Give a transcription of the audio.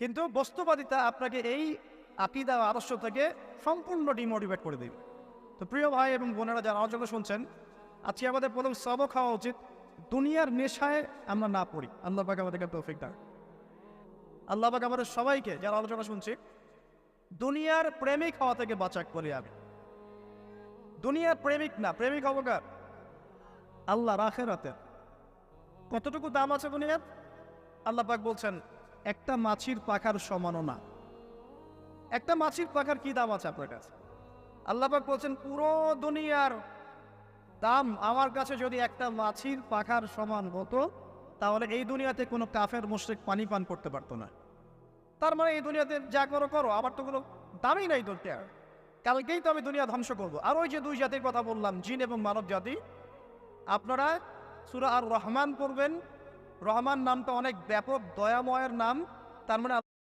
কিন্তু বস্তুবাদিতা আপনাকে এই আকিদা আদর্শ থেকে সম্পূর্ণ ডিমোটিভেট করে দেবে। তো প্রিয় ভাই এবং বোনেরা যারা আলোচনা শুনছেন, আজকে আমাদের প্রথম সবক হওয়া উচিত দুনিয়ার নেশায় আমরা না পড়ি। আল্লাহ পাক আমাদেরকে তৌফিক দান। আল্লাহ পাক আমাদের সবাইকে যারা আলোচনা শুনছি, দুনিয়ার প্রেমিক হওয়া থেকে বাঁচা করি আমি। দুনিয়ার প্রেমিক না, প্রেমিক হব কার? আল্লাহ রাখেরাতে কতটুকু দাম আছে দুনিয়ার? আল্লাহ পাক বলছেন একটা মাছির পাখার সমানও না। একটা মাছির পাখার কি দাম আছে আপনার কাছে? আল্লাপাক বলছেন, পুরো দুনিয়ার দাম আমার কাছে যদি একটা মাছির পাখার সমান হতো, তাহলে এই দুনিয়াতে কোনো কাফের, মুশরিক পানি পান করতে পারতো না। তার মানে এই দুনিয়াতে যা করো করো আমার তো কোনো দামই নাই ধরতে আর কালকেই তো আমি দুনিয়া ধ্বংস করব। আর ওই যে দুই জাতির কথা বললাম, জিন এবং মানব জাতি, আপনারা সুরা আর রহমান পড়বেন রহমান নামটা অনেক ব্যাপক দয়াময়ের নাম তার মানে